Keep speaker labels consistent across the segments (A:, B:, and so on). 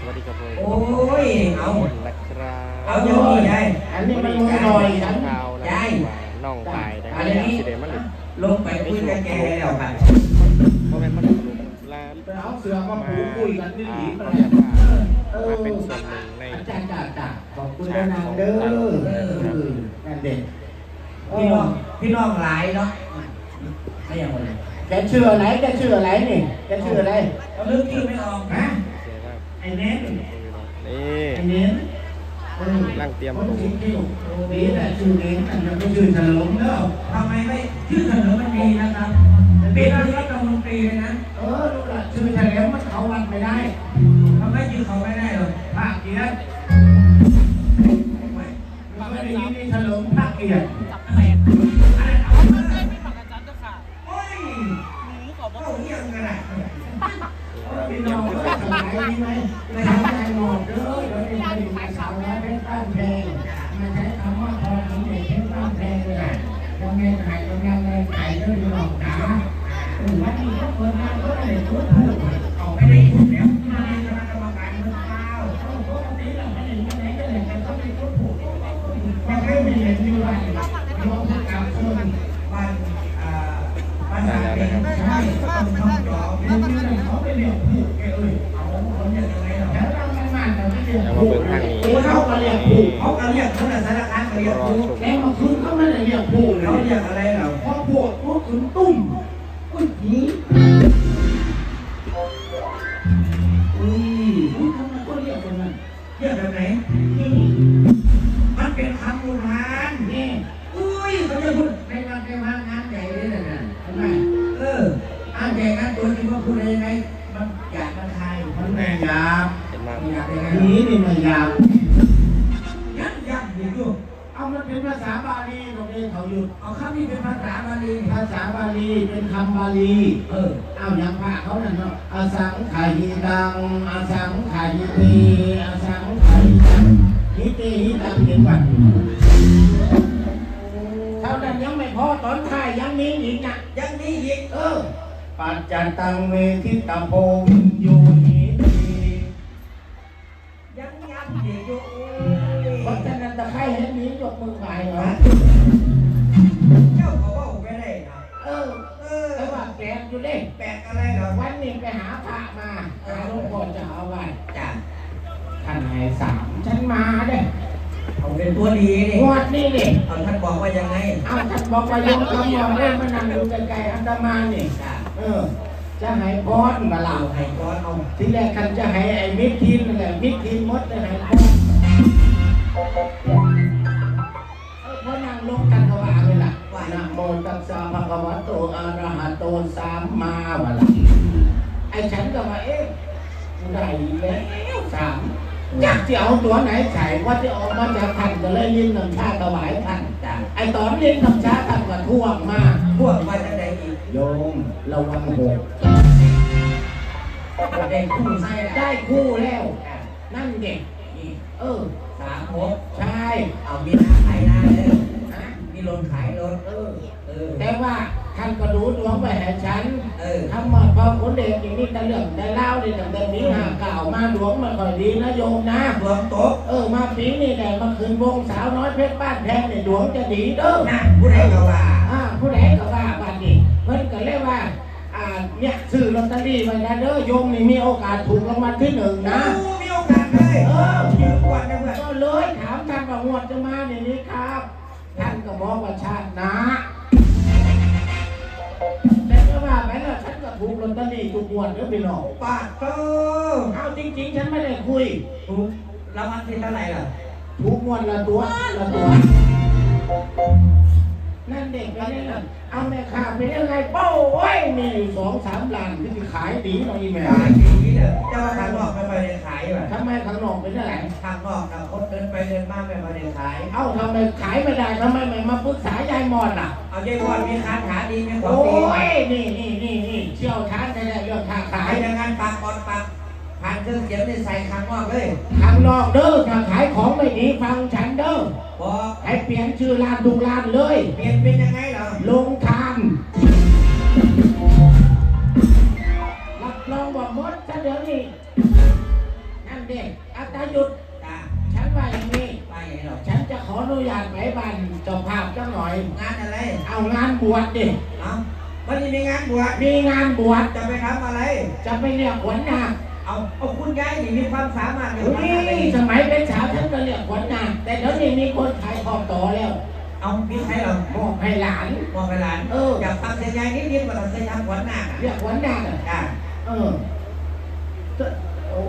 A: สวัสดีครับผม
B: โอ้ยเอา
A: นะครับ
B: เอาอย่างนี้ได้
C: อันนี้มันมือหน่อยฉัน
A: ข่าวนะ
B: ยาย
A: ว่าน้องตายนะค
B: อั
A: รับ
B: นนี้
A: สิเดมันเลย
B: ลงไปคุยกับแกแล้วครับ
A: เพราะมันมันลุกลา
C: ไปเอาเสือมาผูกคุยกันนี่หนี
A: เขา
C: มา
A: เรียกว่า
C: เออ
A: มาเป็นส่วนหนึ่งใน
C: อาจารย์จ่าจ่าขอบคุณนะนางเด้อเออนั่นเด็ก
B: พี่น้องพี่น้องหลายเนาะไม่ยังไง
C: แกชื่ออะไรแกชื่ออะไรนี่แกชื่ออะไร
B: เราเลือกชื่อไม่ออกนะ
A: เสียว่า
B: ไอ้เน้น
A: นี่
C: ไอ้เน้นเออ
A: นั่งเตรียม
C: คน
A: ตัว
C: จริงๆนี่แหละชื่อเน้นอันนั้นก็ชื่อฉลองเนาะ
B: ทำไมไม่ชื่อเสนอมันา
C: บเห็นมาก
B: มันอ
C: ยากยั
B: งไงผี
C: นี่ไม่ยา
B: บยักยั
A: ก
B: อยู่อยู่
C: เอามันเป็นภาษาบาลีโรงเรียนเขาหยุด
B: เอาคำนี้เป็นภาษาบาลี
C: ภาษาบาลีเป็นคำบาลี
B: เออ
C: เอาอย่างพระเขานั่นเนาะอาสังขายิตังอาสังขายิตีอาสังขายิตังหิตีหิตังเห็นป่ะเท่านั้นยังไม่พอตอนท้ายยังมีอีกนะ
B: ยังมีอีก
C: เออปัจจันตังเวทิตาโพวินโย มือไหวเหรอ
B: เจ้าเขาว่าไม่ได้นะ
C: เออ
B: เออ
C: แต่ว่าแปลกอยู่เด้
B: แปลกอะไรเหรอ
C: วันนี้ไปหาพระมาหาหลวงพ่อจะเอาไว้
B: จ้ะ
C: ท่านให้สามฉันมาเด้
B: เอาเป็นตัวดีนี่
C: งวดนี้นี่
B: เอาท่านบอกว่ายังไง
C: เอาท่านบอกว่ายังคำบอกได้มานั่งอยู่ไกลๆอันดามานี่
B: จ้ะ
C: เออจะให้พรมาเล่า
B: เอาให้ก้อนเอา
C: ทีแรกคันจะให้ไอ้มิตรทีมนั่นแหละมิตรทีมมดจะให้พรเออ นะโมตัสสะภะคะวะโตอะระหะโตสัมมาวะล่ะไอ้ฉันก็ว่าเอ๊ะได้แล้วสามอยากจะเอาตัวไหนใส่ว่าจะออกมาจากท่านก็เลยยินน้ำชาถวายท่าน
B: จ้ะ
C: ไอ้ตอนเล่นน้ำชาท่านก็ท่วงมาก
B: พวกว่าจะได้อีก
C: โยมระวังหก
B: ได้คู่ใช่
C: ได้คู่แล้ว นั่นเด็ก
B: อีก
C: เออ
B: สามหก
C: ใช่
B: เอามีน้ำขายหน้าเลย
C: ฮะ
B: มีรถขายรถ
C: เออ
B: เออ
C: แต่ว่าท่านก็ดูดวงไปให้ฉัน
B: เออ
C: ทำหมดพอคนเด็กอย่างนี้แต่เรื่องแต่เล่าดิแต่แต่ปีหน้าเก่ามาดวงมันค่อยดีนะโยมนะ
B: ดวงตก
C: เออมาปีนี้แหละมาคืนวงสาวน้อยเพชรบ้านแพงเนี่ยดวงจะดีเด้อ
B: นะผู้ใดก็ว่า
C: อ่าผู้ใดก็ว่าบัดนี้เพิ่นก็เลยว่า อ่าเนี่ยซื้อลอตเตอรี่ไว้นะเด้อโยมนี่มีโอกาสถูกรางวัลที่หนึ่งนะ
B: มีโอกาสเลย
C: เออ
B: ยืมก่อนนะเพื่อน
C: ก็เลยถามท่านว่างวดจะมาในนี้ครั บท่านก็บอกว่าชาติหนะแต่ก็ว่าไปแล้วฉันก็ถูกลอตเตอรี่ทุกงวดเด้อพี่น้อง
B: ปาดโต
C: เอาจริง ๆ ฉันไม่ได้คุย
B: ถูกรางวัลที่เท่าไหร่ล่ะ
C: ถูกงวดละตัวละตัว นั่นเด็กไปเล่นน่ะเอาแม่ค้าไปเล่นไงเป้าโอ้ยมีอยู่สองสามล้านที่จะขายดีหน่อยแม่
B: ขายดีนี่เด้อเจ้าว่าทางนอกไม่ค่อยได้ขายว่ะ
C: ทำไมข้างนอกเป็นอะไร
B: ทางนอกกับคนเดินไปเดินมาไม่ค่อยได้ขาย
C: เอ้าทำไมขายไม่ได้ทำไมไม่มาปรึกษายายมอนล่ะ
B: เอาใจก่อนมีคาถาดีมีขอ
C: โอ้
B: งดี
C: ยนี่นี่นี่นี่เชี่ยวชาญในเรื่องค้าขา
B: ขายยอย่างนั้นปากก่อนปากผ่านเครื่องเสียงได้ใส่ข้างนอกเลย
C: ข้างนอกเด้อถ้าขายของไม่ดีฟังฉันเด้อ
B: บอก
C: ให้เปลี่ยนชื่อร้านทุกร้านเลย
B: เปลี่ยนเป็นยังไงเหรอ
C: ลงทานรับรองว่าหมดซะเดี๋ยวนี้นั่นเด็กอาตาหยุด
B: จ้า
C: ฉันว่าอย่างนี้
B: ไปไหนหรอก
C: ฉันจะขออนุญาตไปบ้านเจ้าภาพจังหน่อย
B: งานอะไร
C: เอางานบวชดิ
B: เอ้าวันนี้มีงานบวช
C: มีงานบวช
B: จะไปทำอะไร
C: จะไปเรียกขวัญนาค
B: เอาเอาคุณยายนี่มีความสามารถใน
C: อุ้
B: การอะไร
C: ยสมัยเป็นสาวฉันก็เรียกขวัญนาคแต่เดี๋ยวนี้มีคนขายทอดต่อแล้ว
B: เอามีใครหรอ
C: มอบให้หลาน
B: มองไปหลาน
C: เออ
B: อยากฟังเสียงยายนิดๆว่าเราเคยทำขวัญหน้าค
C: เรียกขวัญนาคอะ
B: จ้า
C: เออโอ้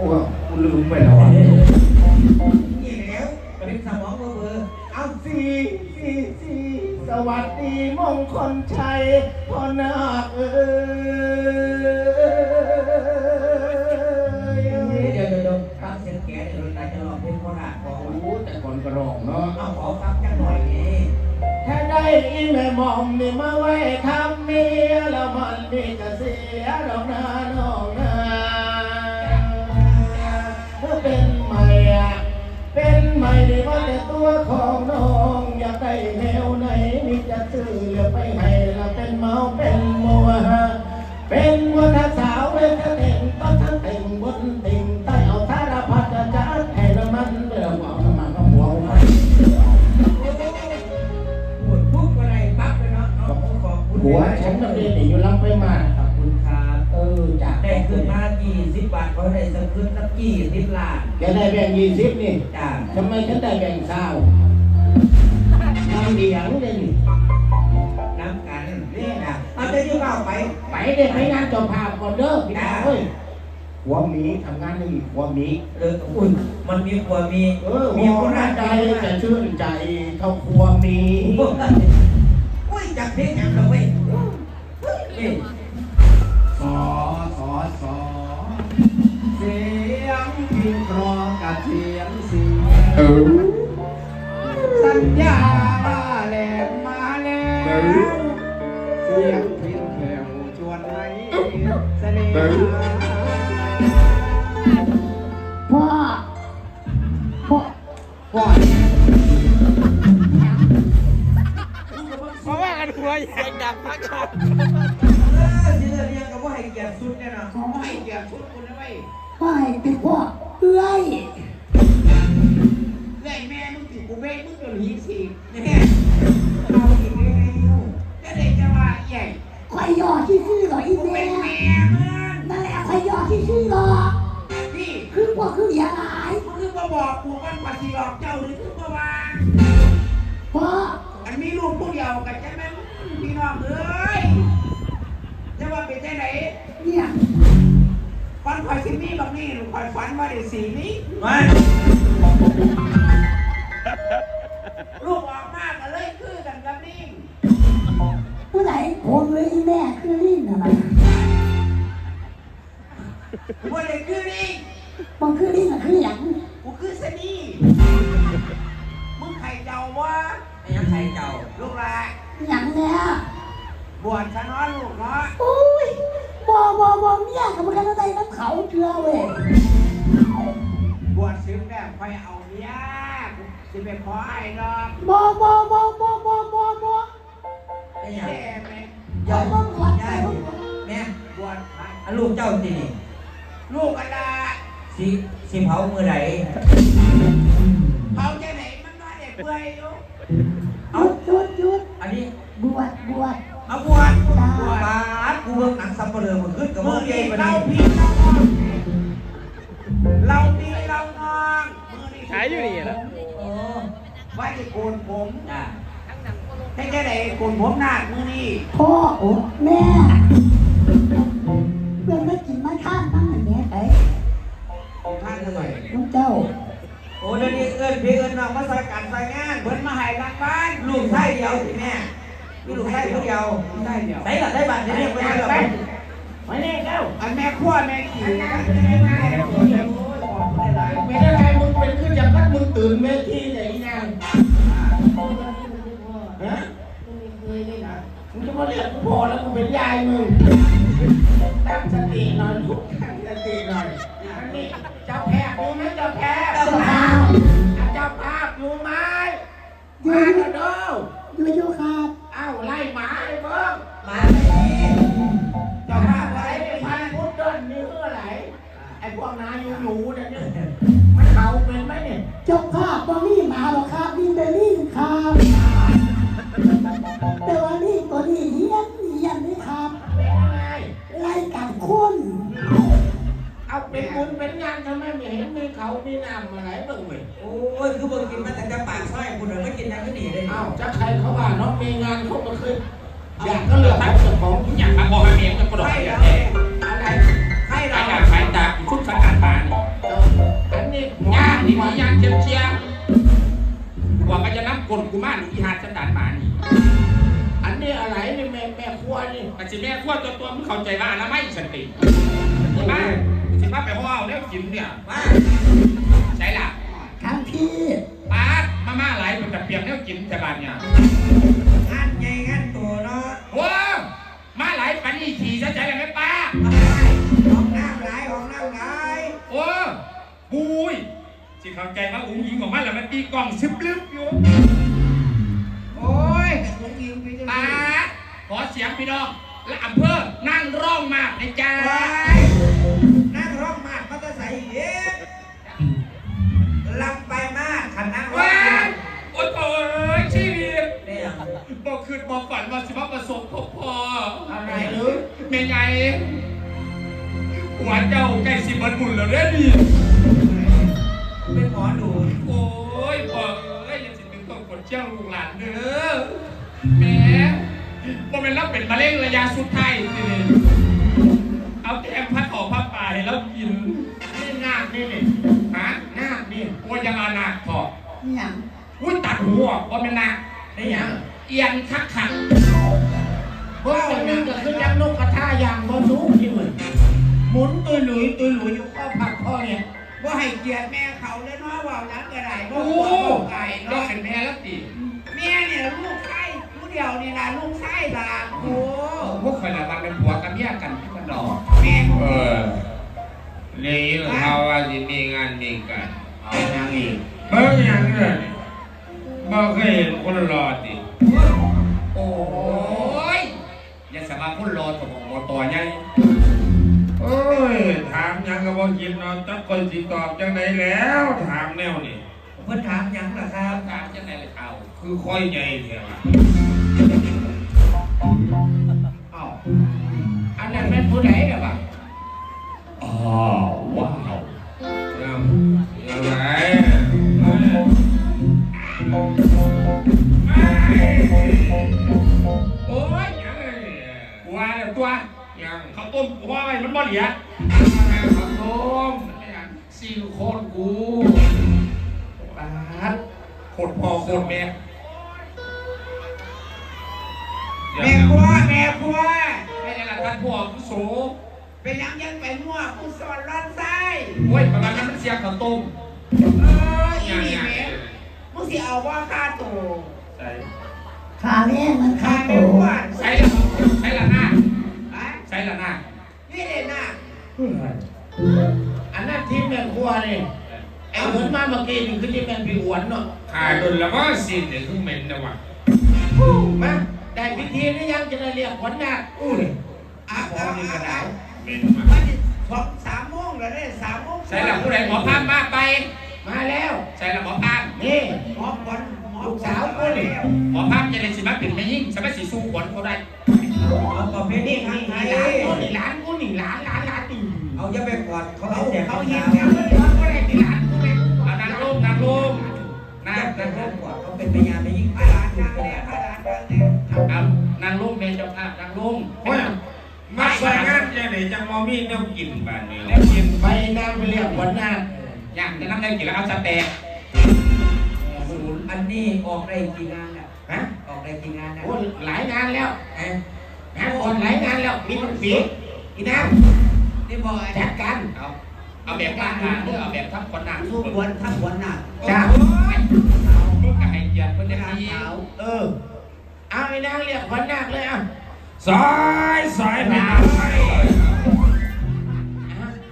C: กูลืมไปแล้วอะ
B: นี่แล้วเป็นสมองเบอร์เบอร์
C: เอาสี่สี่สี่สวัสดีมงคลชัยพ่อนาคเอ้ย
B: น
C: กระรองเนาะ
B: เอาขอฟังจังหน่อยนี่
C: ถ้าได้อีแม่หมอมนี่มาไว้ทำเมียแล้วมันนี่จะเสียดอกนาน้องนาเมื่อเป็นใหม่อะเป็นใหม่ดีว่าแต่ตัวของน้องอยากได้แนวไหนนี่จะซื้อเหลือไเขา
B: ได้สักขึ้นสักกี่สิบล้าน
C: แกได้แบ่งยี่สิบนี่
B: จ้า
C: ทำไมฉันได้แบ่งเศร้าน้ำเดียงเลยนี่
B: น้ำกันนี่นะเอาจะยุ่งเอาไป
C: ไปได้ไปงานเจ้าภาพก่อนเด้อพี่น้าเอ้ยหัวหมีทำงานได้อีกหัวหมี
B: เอออุ่นมันมีครัวมี
C: เออ
B: มี
C: มี
B: ค
C: คนน
B: รั
C: รั
B: ก
C: ก
B: ใจ
C: ใจจะชื่นใจเท่าครัวหมี
B: อุ้ยจับเพลงอย่างเรา
C: Hello. มึงติกูเบ้มึงจนหีสี
B: เนี่ยเอาอีกแล้ว
C: จะได้จะว่าใหญ่
D: คอยยอที่ชื่อหรออี
C: กู
D: แม่
C: เป็นแม่มึง
D: นั่นแหละคอยยอที่ชื่อหรอ
C: นี่
D: คือพ่อคืออย่างไร
C: มึงคือมาบอกกูมันปฏิหลอกเจ้าหรือคือมาว่า
D: พ่อ
C: อันมีลูกผู้เดียวกันใช่ไหมพี่น้องเอ้ยจะว่าเป็นได้ไหน
D: เนี่ย
C: ฝันคอยสิมีแบบนี้คอยฝันว่าได้สีนี้
B: มา
C: ลูกออกมาก็เลยคือกันกับนี่
D: เมื่อไหร่ผมเลยอีแม่คือลิ้นอะไร
C: ว่าได้คือนี่
D: มันคือลิ้นอะคืออย่าง
C: กูคือสนีมึงใครเจ้าวะ
B: ไม่ยังใครเจ้า
C: ลูกหลาน
D: อย่างเนี้ย
C: บวชซะเน้อยลูกเนาะ
D: อุ้ยบอบอบอเมียกับมันกันอะไรน้ำเขาเชื่อเว้ย
C: บวชซึ้งแบบคอยเอาเนี้ย กูสิไปขอไอ้ดอก
D: บอบอบอบอบอบอบอ
B: ไม่ยัง
C: แม่ไหม
D: คอยต้องวัด
B: ยายแม่
C: บวชไป
B: อันลูกเจ้าที่นี่
C: ลูกอะไร
B: สิสิเผามือไหน
C: เขาจะไหนมันมาเด็กเปื่อยอยู่
D: หยุดหยุดหยุด
B: อันนี้
D: บวชบวช
B: เอาบวชบวชบาสกูเบิ่งหนังซัมเปอร์เลอร์มาขึ้นกับ
C: มื
B: มื
C: อ
B: อเย่
C: นี้
B: ปะ
C: เรา
B: นี่
C: พี่เราน้องเราพี่เราน้องมือนี้
E: ขายอยู่นี่แหละ
B: โอ้
C: ไว้ที่โกนผม
B: จ้า
C: ให้แค่ไหนโกนผมหน้ามือนี้
D: พ่อโอ้แม่เพื่อนไม่กินมาข้ามบ้างอย่างเงี้ยไอ้
C: ท่านทำไม
D: ลูกเจ้า
B: โอ้เดี๋ยวนี้เอิ้นพี่เอิ้นน้องมาใส่กันใส่งาน
C: เพิ่นมาให้รักบ้าน
B: ลูกไส้เดียวสิแม่มีลูกไส้ผู้เดียว
C: ได้เดียว
B: ใส่หลักได้บัตรเดี๋ยวนี้ไป
C: ไป
B: ได้หรอ
C: ไปไปนี่เร็วอันแม่ขั้วแม่ขี่ เป็นอะไรมึงเป็นขึ้นจากนั้นมึงตื่นเวทีไหนยังฮะมึงจะมาเรียกกูพอแล้วกูเป็นยายมึง ตั้งสติหน่อยลูกตั้งสติหน่อยอันนี้เจ้าแพรอยู่ไหมเจ้าแพร
D: เจ้าภาพ
C: เจ้าภาพอยู่ไหมมาเด้อเด้อ
D: อยู่อยู่ครับ
C: เอ้าไล่หมาเลยเบิ้ง
B: มาเลยนี่
C: เจ้าภาพอะไรเป็นพันพุทธเดินนี่เพื่ออะไรไอ้พวกนาอยู่หนูเนี่ย
D: เจ้าภาพบ่มีหมาหรอกครับมีแต่ลิงครับ แต่ว่าลิงตัวนี้เฮี้ยนเฮี้ยนนี่ครับไล่กัดคน
C: เอาเป็นบุญเป็นงานทำไมไม่เห็นมีเขามีน้ำอะไรบ้างเลย
E: โอ้ยคือมึงกินมาแต่จะปากซอยคุณไม่กินยังก็หนีเลย
C: เอ้าจะใครเขาว่าเนาะมีงานเขาก็คืออยากก็เลือกของเจ้าของ
E: ว
F: นี่
C: มั
F: นสิ
C: แม่
F: ขั้วตัวตัวมึงเข้าใจว่าแล้วไม่สันติใช่ไหมสิมาไปห้าวแล้วกินเนี่ย
E: ว่า
F: ใช่ล่ะ
D: ครับพี่
F: ป้ามาม่าไหลมันจะเปรียบแล้วกินแต่บ้านเนี่ย
E: งานใหญ่งานตัวเนาะ
F: ว้ามาไหลปันนี่ขี่ซะใจเลยไหมป้า
E: ห้องน้ำไหลห้องน้ำไหล
F: โอ้บุยสิเข้าใจว่าอุ้งยิงของมันแล้วมันตีกล่องซึบลึบอยู่
E: โอ้ยลุงยิงไปจะ
F: ป้า ขอเสียงพี่น้อง และอำเภอนั่งร่องมากในจ้า
E: ไปนั่งร้องมากมันจะใส่เย็บลำไปมากขันนั่งร้อง
F: ว้ามา
E: ยก
F: โอ้ยโอ้ยชีวิต
E: เนี่ย
F: บอกคืนบอกฝันว่าสิมาประสบพบพอ
C: อะไรหรือ
F: เมยไงหัวเจ้าใกล้สิบันบุญแล้วเด้อดิ
E: เป็นหมอดู
F: โอ้ยพ่อเอ้ยอยังสิถึงต้องกดเจ้าลูกหลานเด้อแหม่บ่ เป็นรับเป็นมะเร็งระยะสุดท้ายสิเอาแกงพัดออกผ้าป่าให้เรากิน
C: นี่นาคนี่นี่
F: ฮะ
C: นาคนี่
F: โอ้ยยังอานาถอด
D: เนี่ย
F: อุ้ยตัดหัวบ่เป็นนาได้หยังเอียงคักขัก
C: เพราะอันนี้ก็คือยังนกกระทาอย่างบอสูงที่เหมือนหมุนตุยหลุยตุยหลุยอยู่ข้อผักพ่อเนี่ย
E: ว่าให้เกียรติแม่เขาเลยเนาะว่านั้นก็ได้
F: โอ้
E: โอ้
F: โห
E: โหไก่
F: เรา
E: เนาะ
F: เป็นแม่แล้วติ
E: แม่เนี่ยลูกไส้ลูกเดียวนี่นะลูกไส้ละโอ้
F: พวกเคยละวันเป็นผัวกับเมียกันที่มันดอก
E: แม่
G: เออนี่เขาว่าสิมีงานมีกัน
C: เอาอย่างอีก
G: เบิ่งอย่างเลยบ่เคยเห็นคนรอติ
F: โอ้ยอย่าสามารถพูดรอตัวของต่อไง
G: โอ้ยถามหยังก็บ่กินเนาะจักคนสิตอบจังไดแล้ว ถามแนวนี่
E: เพิ่นถามหยังล่ะครับ
F: ถามจังไหนเลยเอา
G: คือค่อยใหญ่แท้ว่ะ
C: เอาอันนั้นเป็นผู้ใดเนี่ยบ้าง
F: อ๋อว้าว
G: ยังยังไง
F: โอ้ย
G: ยังไงเนี่ย
F: ว่าแล้วตัว
G: ยัง
F: ข้าวต้มกูว่าไว้มันบ่เหลีย
G: ข้าวต้ม
F: ซิลิโคนกูปาด โคตรพ่อโคตรแม่
E: แม่ครัวแม่ครัว
F: ไม่ได้ละท่านพ่อผู้โส
E: เป็นหยังยังไปมั่วผู้สอนร้อนไส้
F: โอ้ยประมาณนั้นมันเสียข้าวต้ม
E: เอออีนี่แม่มึงสิเอาว่าค่าตัว
F: ใส่
D: ขาแม่มัน
E: ค่า
D: ขาโต
E: แม่ครัว
F: ใส่ละใส่ละหน้า
E: ฮะ
F: ใส่ละหน้า
E: นี่เลยนะ
C: อันนั้นทีมแม่ครัวนี่ไอ้เหมือนมาเมื่อกี้นี่คือที่แม่พี่หวนเนาะ
G: ขาดนแล้วก็สิ้นเนี่ยคือเหม็นนะว่ะ
C: มาได้พิธีหรือยังจะได้เรียกขวัญนาคอู้ย
E: อะ
C: ขอ
E: เอา
C: นี่ก็ได้
G: เหม็นว่ะ
E: วันนี้สองสามโมงแล้วเนี่ยสามโมง
F: ใส่ละผู้ใดหมอพามมาไป
C: มาแล้ว
F: ใส่ละหมอพาม
C: นี่
E: หมอขวัญหมอ
C: ลูกสาวกูนี่
F: หมอพามจะได้สิมาเป็นแม่ยิ่งสามารถสิสู้ขวัญเขาได้
E: น่า
F: นั่ง
E: จะ
F: นั่งล
E: ร่ว
F: ง
E: มกอดเขาเป็นพยานไม่ยิ่งพยานนางแน่พยานนางแน่
F: เอานางลงในเจ้าภาพนางลง
G: โอ้ยมาใส่งานจังไดจังบ่มีแนวกินบ้านนี้
F: แล้วกิน
C: ไปนางไปเรียกขวัญนาค
F: อยากจะนั่งได้กินแล้วเอาสเต็ก
E: อันนี้ออกได้กี่งานอะ
C: ฮะ
E: ออกได้กี่งานอะ
C: โอ้หลายงานแล้ว
E: เอ๊ะ
C: งานก่อนหลายงานแล้วมีทุกปีอีน้
E: นี่บอกำ
C: จัดการ
F: เอาเอาแบบกลางงานหรือเอาแบบทับคนหนัก
E: สู้ควรทั้งควรหนัก
C: จ้า
F: มึงก็ ให้เกียรติคนจะดี
C: เออ เอาไอ้นางเรียกขวัญนาคเลยอะ
G: สายสายไปไหน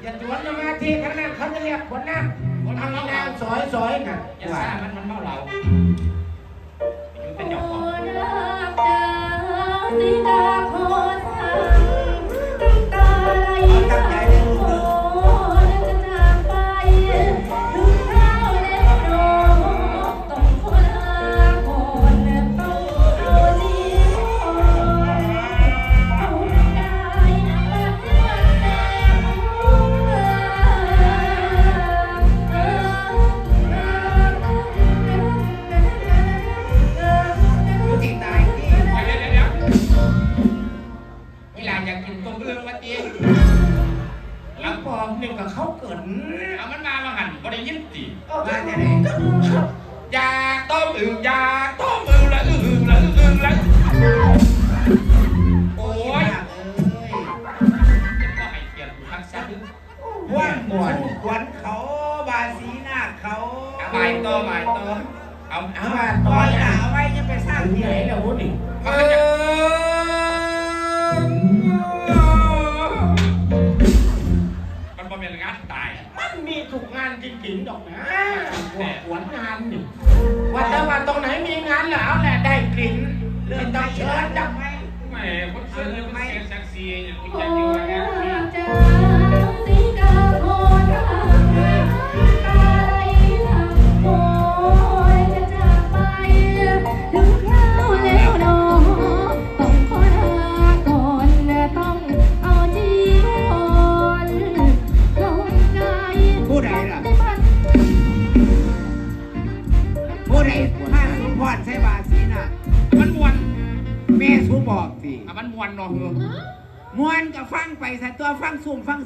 C: อย่าสวนสมาธิทั้งนั้นเขาจะเรียกขวัญนาคเอาไอ้นางสอยสอยน่ะ
F: อย่าซ่ามันมันเมาเราอยู่เป็นเจ้าของ
E: ตั้ง ม่วนขวัญเขาบาสีหน้าเขา
D: บายต่อบายต่อเอา
C: เอา
D: เอา
C: มา
E: ป
C: ต่
E: ล่
C: อ
E: อย
C: ย
E: ห
C: นะ
E: นาไว้ยังไปสร้าง
C: ที่
E: ที่
C: ไห
E: ไห
C: น
E: น
C: ล่ะวุฒิ
D: มันก็จะมันบ่เป็นงานตาย
C: มันมีทุกงานจริงๆดอกนะพวกหวนงานนี่ว่าแต่ว่าตรงไหนมีงานแล้วแหละได้กลิ่น
E: เรื่
C: ไม่
E: อง
C: ต้
E: ต้
C: อ
E: องง
C: เชิ
E: เชิ
C: ญ
E: ญ
C: ด
E: ดั
C: อก
E: งไหม
D: แหม่คนเสือเนี่ยมันเสียศักดิ์ศรี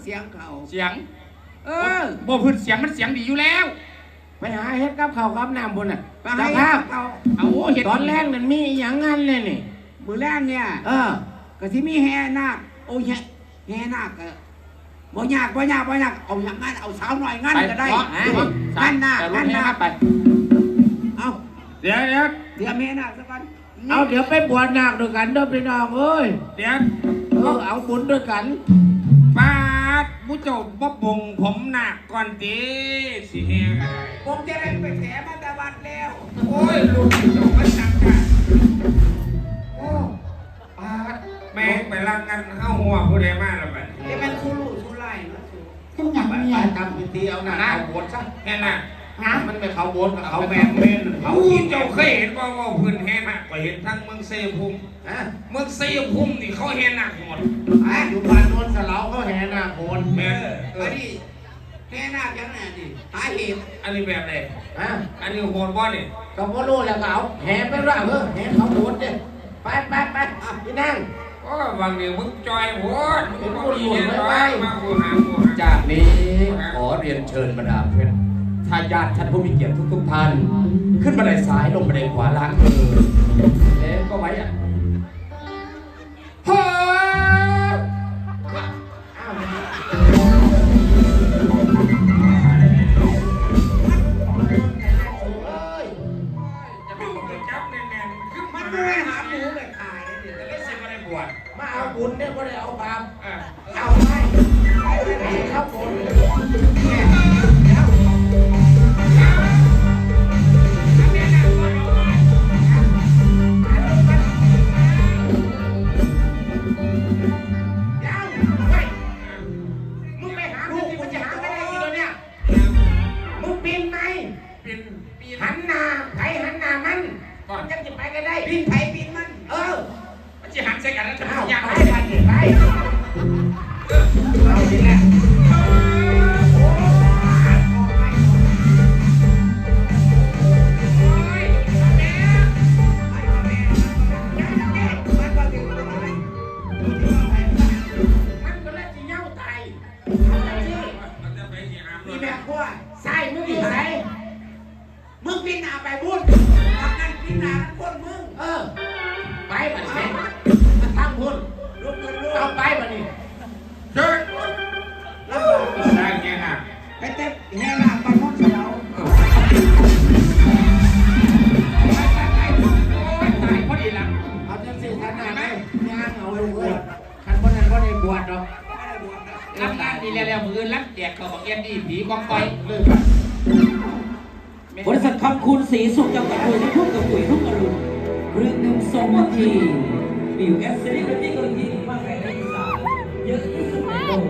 H: สียงเขา
D: เสียง
E: เออ
D: บ่พื้นเสียงมันเสียงดีอยู่แล้ว
C: ไปหาเฮ็ดกับข้าวกับน้ำบนน่ะ
E: ไป
C: ส
E: ให้
C: ภาพ
E: เขา
D: เอาโอ้เห็ด
C: ตอนแรกนั่นมีอหย่างงั้นเลยนี่
E: มือแรกเนี่ย
C: เออ
E: ก็สิมีแห่นาคโอ้ยแห่แห่นาคก็บ่ยากบ่ยากบ่ยากเอาอย่างนั้นเอาสาวหน่อยงั้นก็ได้
D: เนาะ
E: ฮะ
D: เนาะ
E: งั้นนาค
D: แต่ร
E: งั้
D: ถ
E: น
D: แห่
E: นา
D: มา
E: ค
D: ไป
E: เอา
G: เดี๋ยวเดี๋ยว
E: เดี๋ยวแม่นาคสักก่อน
C: เอาเดี๋ยวไปบวชนาคด้วยกันเด้อพี่น้องเอ้ย
G: เดี๋ยว
C: เออเอาบุญด้วยกัน
G: ปา ดผู้เจ้าบ่บงผมหนักก่อนตีสิเฮง
E: ผมจะได้ไปแถมาตะวัดแล้ว
G: โอ้ยลูกเจ้ามันหนักกันโอ้ปาดแม่งไปลังกันเข้าหัวผู้ใดมาแล้วบัดนี้
E: นี่มันคู่ลู่คู่ไล่นะสู
I: ขึ้นอย่าง
C: ไป
I: เนี้ย
C: ทำพิธีเอาหน้า
D: นะ
C: เอาโบสถ์ซะ
G: แค่นั้น
C: ฮะมันไม่เขาโบสถ์เขาแมนเมนเขา
G: ผู้
C: กิน
G: เจ้าเคยเห็นว่าว่าพื้นแห่หนักก็เห็นทั้งเมืองเซยภูมิ
C: ฮะ
G: เมืองเซยภูมินี่เขาแห่หนักหมด
C: อะอยู่บ้านโนนสะเหลาเขาแห่นาคโบสถ์
G: แม่
E: เอนอ
G: เอ
E: อั
G: อน
E: นี้แม่นาคยังไงดิสาเหตุ
G: อันนี้แบบไหน
C: ฮะ
G: อันนี้โหดบ่นี่
C: ก็บ่รู้แล้วก็เอาแห่ไปว่าเออแห่เขาโบสถ์เด้ไปไปไปอะพี่นั่ง
G: โอ้บางนี่มึงจอยโหดมึงบ่มีเงิน
C: ไป
G: ไว้มากูหากูหา
J: จากนี้ขอเรียนเชิญบรรดาเพื่อน ทายาทท่านผู้มีเกียรติทุกๆท่าน ขึ้นบันไดซ้ายลงบันไดขวาล้างมือแล้วก็ไว้อะ
G: เฮ้
E: หั
C: นหน้าไผหันหน้ามันมันจะจะไปกันได้
E: ปีนไผปีนมัน
C: เออ
D: มันจะหันใส่กันแล้วจะ
C: เอา
D: ทำยัง
C: ไป
D: ไง
C: ไปไปเอาดีแหละ
E: ก็บ
C: อ
E: ก
C: เอ็
D: มดีผีกองไฟ
C: เลิก
B: บริษัทคำคุณสีสุขจำกัดโดยทุกกับปุ๋ยทุกอรุณเรื่องหนึ่งสองนาทีบิวแอสเซอรี่เป็นที่กรณีมากแค่ในอีสานเยอะที่สุดในโลก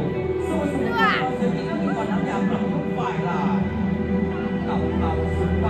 B: สมุทรสาครเซอร์กิตก็มีก่านน้ำยำ